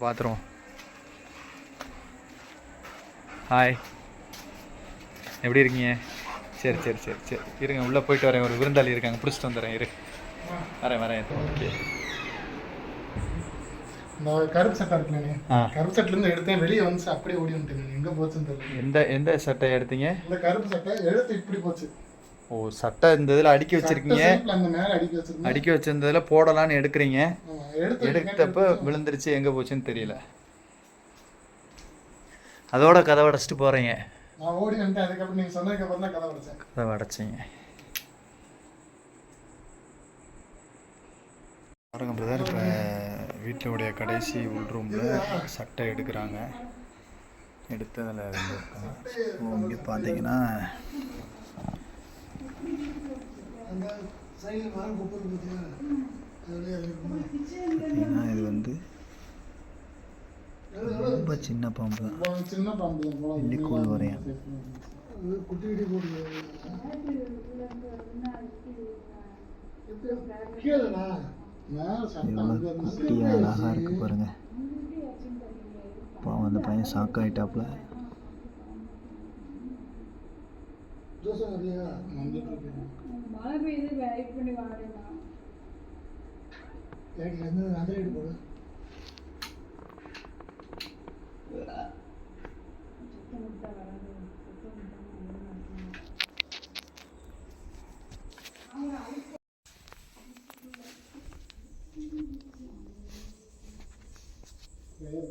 பார்த்துருவோம் ஹாய் எப்படி இருக்கீங்க? சரி சரி சரி சரி. இருங்க உள்ளே போயிட்டு வரேன். ஒரு விருந்தாளி இருக்காங்க. பிடிச்சிட்டு வந்துடுறேன். இரு. வரேன் வரேன். ஓகே இந்த கருப்பு சட்டை இருக்குல்ல ஆ. கருப்பு சட்டிலேருந்து எடுத்தேன். வெளியே வந்து அப்படியே ஓடி வந்துட்டேன். எங்கே போச்சுன்னு தெரியல. எந்த எந்த சட்டை எடுத்தீங்க? இந்த கருப்பு சட்டை எழுத்து இப்படி போச்சு. ஓ சட்டை இந்த இதில் அடுக்கி வச்சிருக்கீங்க. அடிக்க வச்சிருந்ததுல போடலான்னு எடுக்கிறீங்க. எடுத்தப்ப விழுந்துருச்சு எங்கே போச்சுன்னு தெரியல. அதோட கதை அடைச்சிட்டு போகிறீங்க நான் ஓடி வந்துட்டேன் அதுக்கப்புறம் நீங்கள் சொன்னதுக்கப்புறம் தான் கதை உடைச்சேன் கதை அடைச்சிங்க. பாருங்க பிரதர் இப்போ வீட்டினுடைய கடைசி உள் ரூமில் சட்டை எடுக்கிறாங்க. எடுத்ததில் ஸோ இங்கே பார்த்தீங்கன்னா அந்த சைடில் மரம் பார்த்தீங்கன்னா இது வந்து ரொம்ப சின்ன பாம்பு தான். சின்ன பாம்பு வரையும் இது குட்டி குட்டி சட்டை எவ்வளோ குட்டியாக அழகாக இருக்கு பாருங்க. பாவம் அந்த பையன் ஷாக் ஆகிட்டாப்புல ஜோசம் வரலையா வந்துட்டு இருக்கேன் மழை பெய்யுது வெயிட் பண்ணி வாடா லைட்டில் இருந்து அந்த லைட் போடு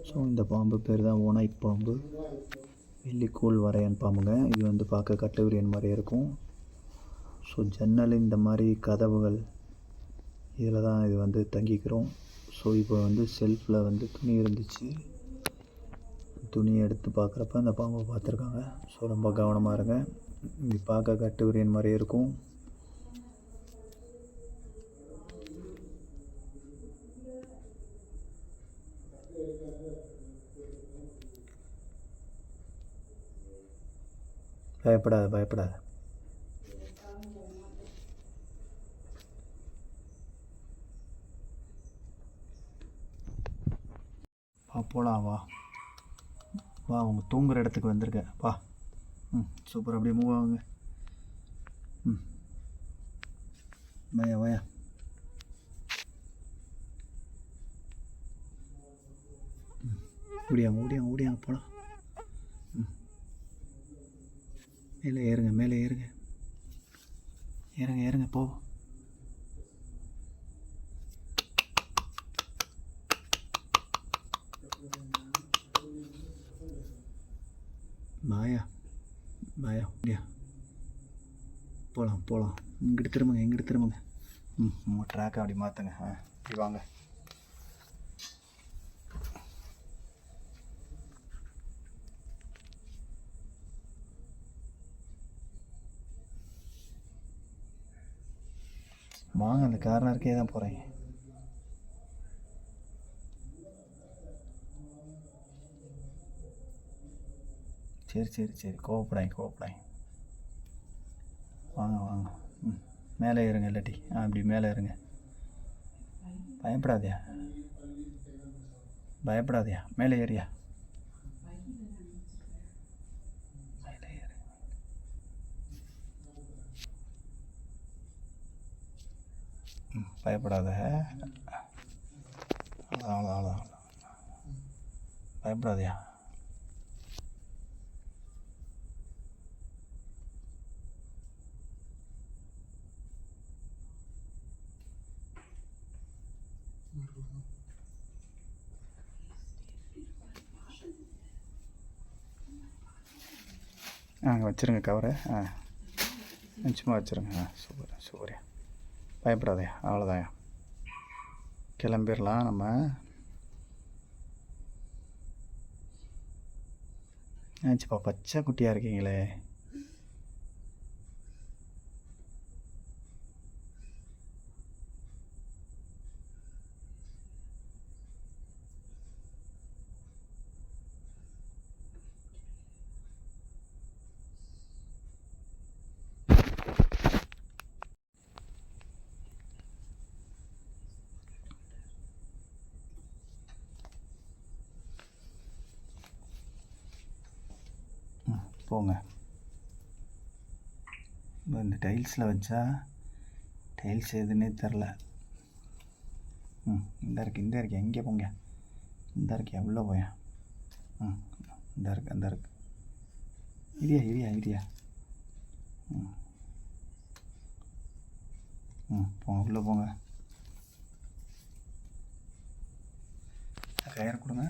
ஸோ இந்த பாம்பு பேர் தான் ஓனாய் பாம்பு. வெள்ளிக்கூழ் வரையன் பாம்புங்க. இது வந்து பார்க்க கட்டுவிரியன் மாதிரி இருக்கும். ஸோ ஜன்னல் இந்த மாதிரி கதவுகள் இதில் தான் இது வந்து தங்கிக்கிறோம். ஸோ இப்போ வந்து செல்ஃபில் வந்து துணி இருந்துச்சு. துணியை எடுத்து பார்க்குறப்ப அந்த பாம்பை பார்த்துருக்காங்க. ஸோ ரொம்ப கவனமாக இருங்க. இது பார்க்க கட்டுவிரியன் மாதிரி இருக்கும். பயப்படாத பயப்படாத. வா போலாம் வா. வா அவங்க தூங்குற இடத்துக்கு வந்திருக்க வா. ம் சூப்பர் அப்படியே மூவ் ஆகுங்க ம். வயா வயா. ம். ஓடியாங்க ஓடியாங்க ஓடியாங்க போகலாம் இல்லை ஏறுங்க மேலே ஏறுங்க. ஏறுங்க ஏறுங்க போவோம் மாயா மாயா அப்படியா போகலாம் போகலாம் இங்கிட்டு திரும்புங்க இங்கிட்டு திரும்புங்க. ம் உங்கள் ட்ராக்கை அப்படி மாற்றுங்க ஆ வாங்க. வாங்க அந்த கார்னருக்கே தான் போகிறேன் சரி சரி சரி. கோவப்படாய் கோவப்படாய் வாங்க வாங்க. ம். மேலே இருங்க இல்லாட்டி. ஆ அப்படி மேலே இருங்க பயப்படாதயா? பயப்படாதயா? மேலே ஏறியா மேலே ஏறு ம், பயப்படாத. அவ்வளோதான் அவ்வளோதான் அவ்வளோ பயப்படாதயா. ஆ அங்கே வச்சுருங்க கவரை ஆ சும்மா வச்சுருங்க. ஆ சூப்பர் சூப்பர் பயப்படாதே அவ்வளோதாயா கிளம்பிடலாம் நம்ம. ஆச்சுப்பா பச்சை குட்டியாக இருக்கீங்களே. போங்க. இந்த டைல்ஸில் வச்சா டைல்ஸ் எதுன்னே தெரில. ம் இந்த இருக்கு இந்த இருக்கு எங்கே போங்க. இந்த இருக்கு எவ்வளோ போயா? ம் இந்த இருக்கு அந்த இருக்கு. இரியா இரியா இரியா ம். ம் போங்க உள்ளே போங்க. கயிறு கொடுங்க.